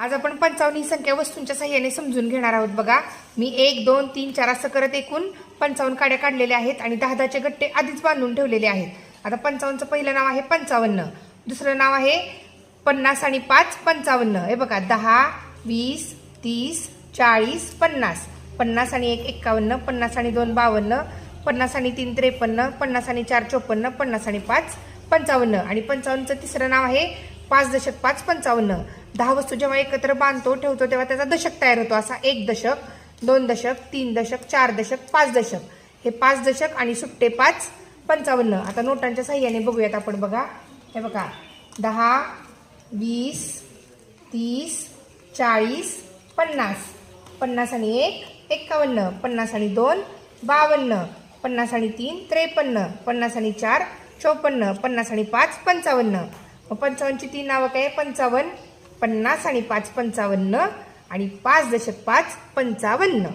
आज आपण पंचावन्न ही संख्या वस्तूंच्या सहाय्याने समजून घेणार आहोत. बघा मी एक दोन तीन चार असं करत एकूण पंचावन्न काड्या काढलेल्या आहेत आणि दहा दहाचे गट्टे आधीच बांधून ठेवलेले आहेत. आता पंचावन्नचं पहिलं नाव आहे पंचावन्न. दुसरं नाव आहे पन्नास आणि पाच पंचावन्न. हे बघा दहा वीस तीस चाळीस पन्नास. पन्नास आणि एक एक्कावन्न. पन्नास आणि दोन बावन्न. पन्नास आणि तीन त्रेपन्न. पन्नास आणि चार चोपन्न. पन्नास आणि पाच पंचावन्न. आणि पंचावन्नचं तिसरं नाव आहे पाच दशक पाच पंचावन्न. दहा वस्तू जेव्हा एकत्र बांधतो ठेवतो तेव्हा त्याचा दशक तयार होतो. असा एक दशक दोन दशक तीन दशक चार दशक पाच दशक. हे पाच दशक आणि सुट्टे पाच पंचावन्न. आता नोटांच्या साह्याने बघूयात आपण बघा. हे बघा. दहा वीस तीस चाळीस पन्नास. पन्नास आणि एक एक्कावन्न. पन्नास आणि दोन बावन्न. पन्नास आणि तीन त्रेपन्न. पन्नास आणि चार चौपन्न. पन्नास आणि पाच पंचावन्न. मग पंचावन्नची तीन नावं काय? पंचावन्न. पन्नास आणि पाच पंचावन्न आणि पाच दशक पाच पंचावन्न.